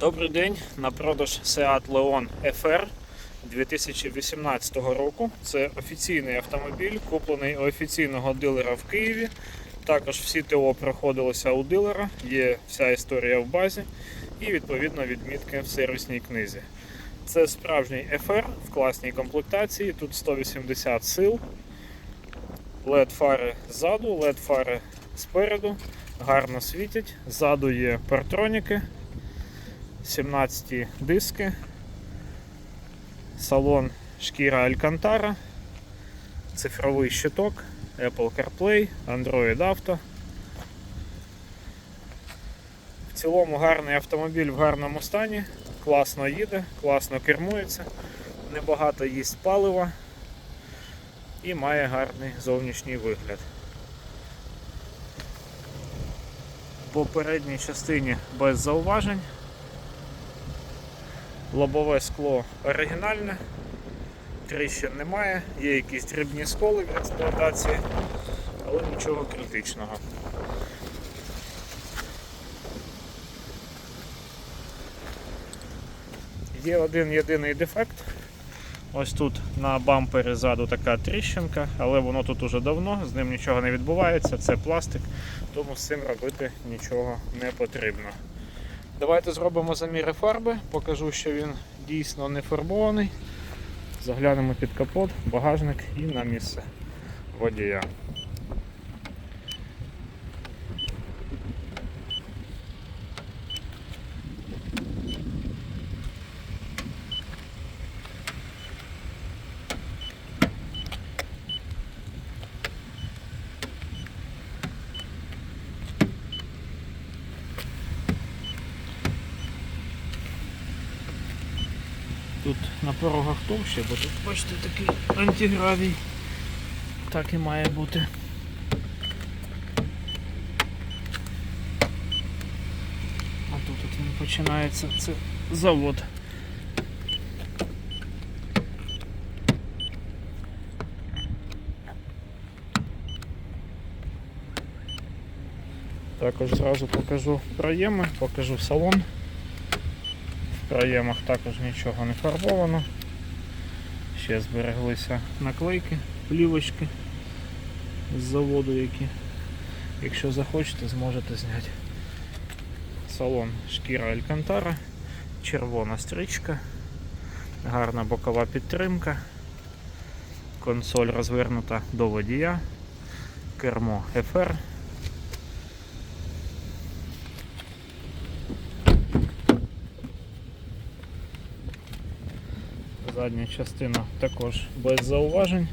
Добрий день. На продаж Seat Leon FR 2018 року. Це офіційний автомобіль, куплений у офіційного дилера в Києві. Також всі ТО проходилися у дилера, є вся історія в базі і відповідно відмітки в сервісній книзі. Це справжній FR в класній комплектації. Тут 180 сил, LED фари ззаду, LED фари спереду, гарно світять. Ззаду є партроніки. 17 диски, салон шкіра Алькантара, цифровий щиток, Apple CarPlay, Android Auto. В цілому гарний автомобіль в гарному стані, класно їде, класно кермується, небагато їсть палива і має гарний зовнішній вигляд. По передній частині без зауважень. Лобове скло оригінальне, тріщин немає, є якісь дрібні сколи в експлуатації, але нічого критичного. Є один єдиний дефект. Ось тут на бампері ззаду така тріщинка, але воно тут уже давно, з ним нічого не відбувається, це пластик, тому з цим робити нічого не потрібно. Давайте зробимо заміри фарби, покажу, що він дійсно не фарбований. Заглянемо під капот, багажник і на місце водія. Тут на порогах товще, бо тут, бачите, такий антигравій. Так і має бути. А тут от він починається, це завод. Також зразу покажу проєми, покажу салон. В проємах також нічого не фарбовано. Ще збереглися наклейки, плівочки з заводу, які, якщо захочете, зможете зняти. Салон шкіра Алькантара, червона стрічка, гарна бокова підтримка, консоль розвернута до водія, кермо FR. Задня частина також без зауважень.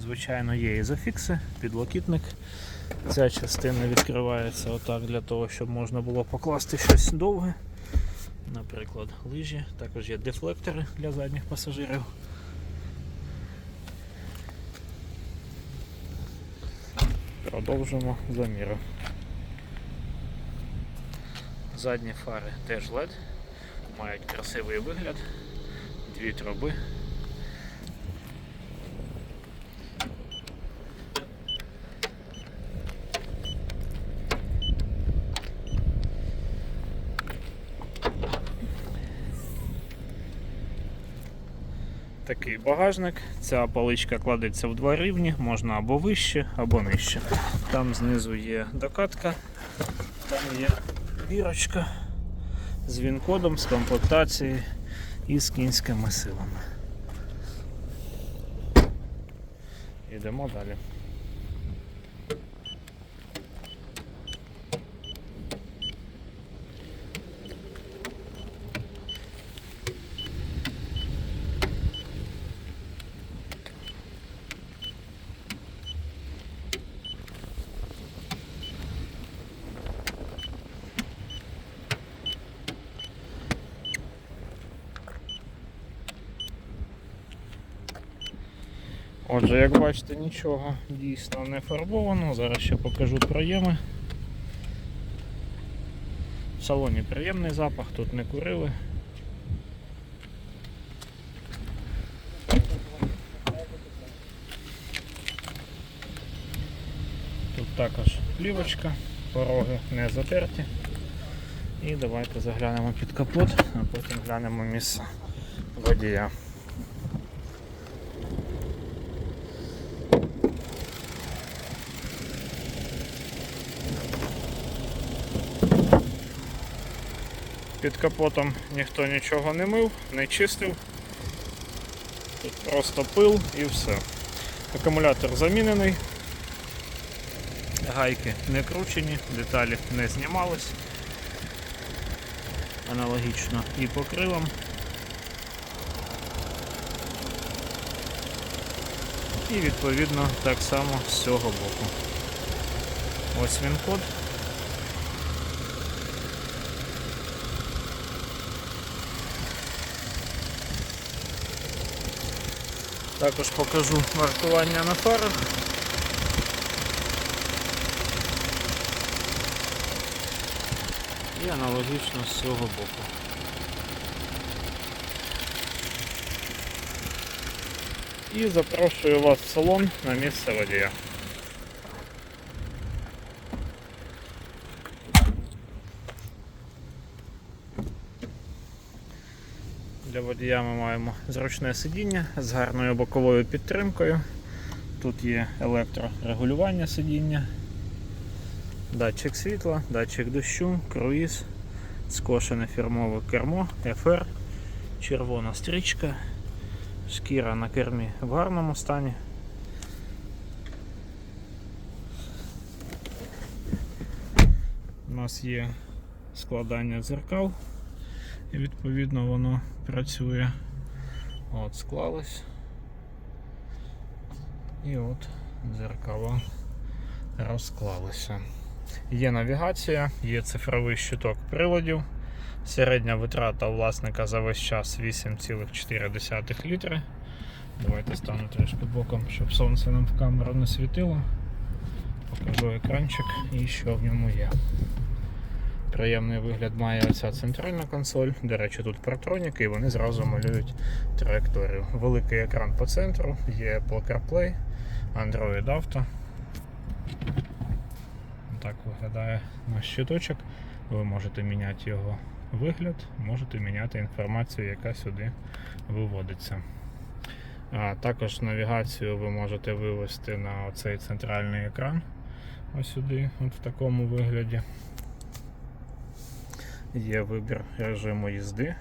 Звичайно, є ізофікси, підлокітник. Ця частина відкривається отак для того, щоб можна було покласти щось довге. Наприклад, лижі, також є дефлектори для задніх пасажирів. Продовжимо заміри. Задні фари теж LED мають красивий вигляд, дві труби. Такий багажник, ця паличка кладеться в два рівні, можна або вище, або нижче. Там знизу є докатка, там є бірочка з він-кодом, з комплектацією і з кінськими силами. Йдемо далі. Отже, як бачите, нічого дійсно не фарбовано. Зараз ще покажу проєми. В салоні приємний запах, тут не курили. Тут також плівочка, пороги не затерті. І давайте заглянемо під капот, а потім глянемо місце водія. Під капотом ніхто нічого не мив, не чистив. Просто пил і все. Акумулятор замінений. Гайки не кручені, деталі не знімались. Аналогічно і по. І відповідно так само з цього боку. Ось він код. Також покажу маркування на фарах. І аналогічно з цього боку. І запрошую вас в салон на місце водія. Для водія ми маємо зручне сидіння з гарною боковою підтримкою. Тут є електрорегулювання сидіння, датчик світла, датчик дощу, круїз, скошене фірмове кермо, FR, червона стрічка, шкіра на кермі в гарному стані. У нас є складання дзеркал і відповідно воно працює. От, склались. І от дзеркала розклалися. Є навігація, є цифровий щиток приладів. Середня витрата власника за весь час 8,4 літри. Давайте стану трішки боком, щоб сонце нам в камеру не світило. Покажу екранчик і що в ньому є. Приємний вигляд має оця центральна консоль. До речі, тут партроніки і вони зразу малюють траєкторію. Великий екран по центру, є Apple CarPlay, Android Auto. Так виглядає наш щиточок. Ви можете міняти його вигляд, можете міняти інформацію, яка сюди виводиться. А також навігацію ви можете вивести на цей центральний екран. Ось сюди, от в такому вигляді. Є вибір режиму їзди.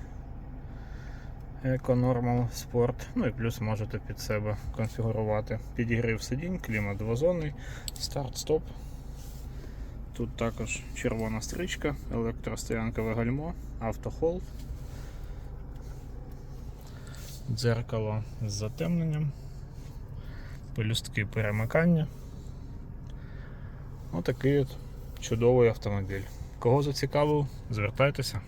Eco Normal Sport. Ну і плюс можете під себе конфігурувати підігрів сидінь, клімат двозонний, старт-стоп. Тут також червона стрічка, електростоянкове гальмо, автохолд, дзеркало з затемненням, пелюстки перемикання. Отакий от чудовий автомобіль. Кого зацікавив, звертайтеся.